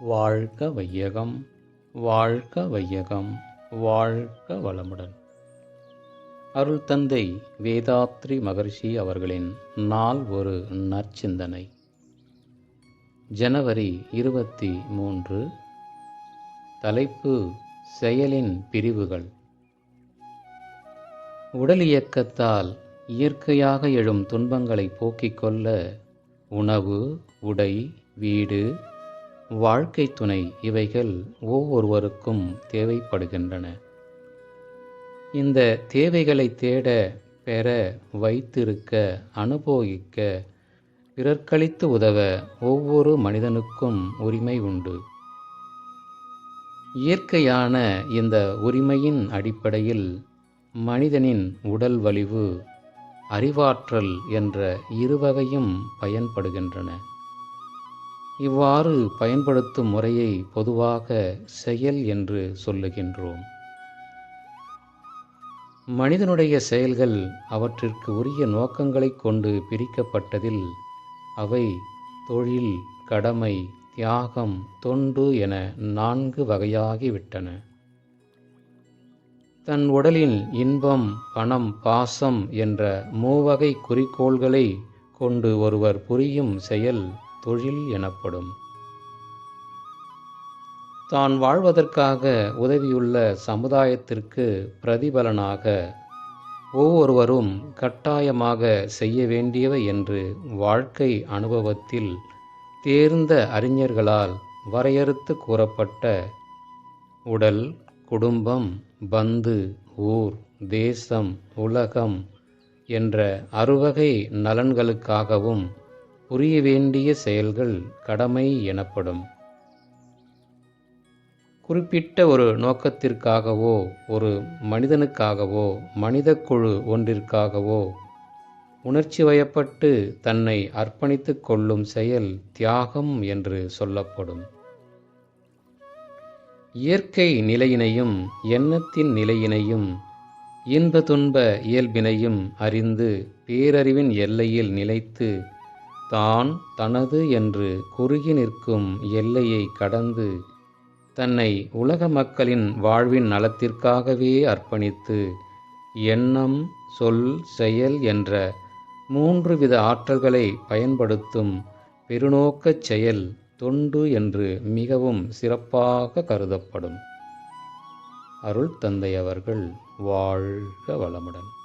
வாழ்க வையகம் வாழ்க வையகம் வாழ்க வளமுடன். அருள் தந்தை வேதாத்ரி மகர்ஷி அவர்களின் நாள் ஒரு நற்சிந்தனை. ஜனவரி இருபத்தி மூன்று தலைப்பு செயலின் பிரிவுகள். உடல் இயக்கத்தால் இயற்கையாக எழும் துன்பங்களை போக்கிக் கொள்ள உணவு உடை வீடு வாழ்க்கை துணை இவைகள் ஒவ்வொருவருக்கும் தேவைப்படுகின்றன. இந்த தேவைகளை தேட பெற வைத்திருக்க அனுபவிக்க பிறர்களித்து உதவ ஒவ்வொரு மனிதனுக்கும் உரிமை உண்டு. இயற்கையான இந்த உரிமையின் அடிப்படையில் மனிதனின் உடல் வலிவு அறிவாற்றல் என்ற இருவகையும் பயன்படுகின்றன. இவ்வாறு பயன்படுத்தும் முறையை பொதுவாக செயல் என்று சொல்லுகின்றோம். மனிதனுடைய செயல்கள் அவற்றிற்கு உரிய நோக்கங்களை கொண்டு பிரிக்கப்பட்டதில் அவை தொழில் கடமை தியாகம் தொண்டு என நான்கு வகையாகிவிட்டன. தன் உடலின் இன்பம் பணம் பாசம் என்ற மூவகை குறிக்கோள்களை கொண்டு ஒருவர் புரியும் செயல் தொழில் எனப்படும். தான் வாழ்வதற்காக உதவியுள்ள சமுதாயத்திற்கு பிரதிபலனாக ஒவ்வொருவரும் கட்டாயமாக செய்ய வேண்டியவை என்று வாழ்க்கை அனுபவத்தில் தேர்ந்த அறிஞர்களால் வரையறுத்து கூறப்பட்ட உடல் குடும்பம் பந்து ஊர் தேசம் உலகம் என்ற அறுவகை நலன்களுக்காகவும் புரிய வேண்டிய செயல்கள் கடமை எனப்படும். குறிப்பிட்ட ஒரு நோக்கத்திற்காகவோ ஒரு மனிதனுக்காகவோ மனித குழு ஒன்றிற்காகவோ உணர்ச்சி வயப்பட்டு தன்னை அர்ப்பணித்து கொள்ளும் செயல் தியாகம் என்று சொல்லப்படும். இயற்கை நிலையினையும் எண்ணத்தின் நிலையினையும் இன்ப துன்ப இயல்பினையும் அறிந்து பேரறிவின் எல்லையில் நிலைத்து தான் தனது என்று குறுகி நிற்கும் எல்லையை கடந்து தன்னை உலக மக்களின் வாழ்வின் நலத்திற்காகவே அர்ப்பணித்து எண்ணம் சொல் செயல் என்ற மூன்று வித ஆற்றல்களை பயன்படுத்தும் பெருநோக்கச் செயல் தொண்டு என்று மிகவும் சிறப்பாக கருதப்படும். அருள் தந்தை அவர்கள் வாழ்க வளமுடன்.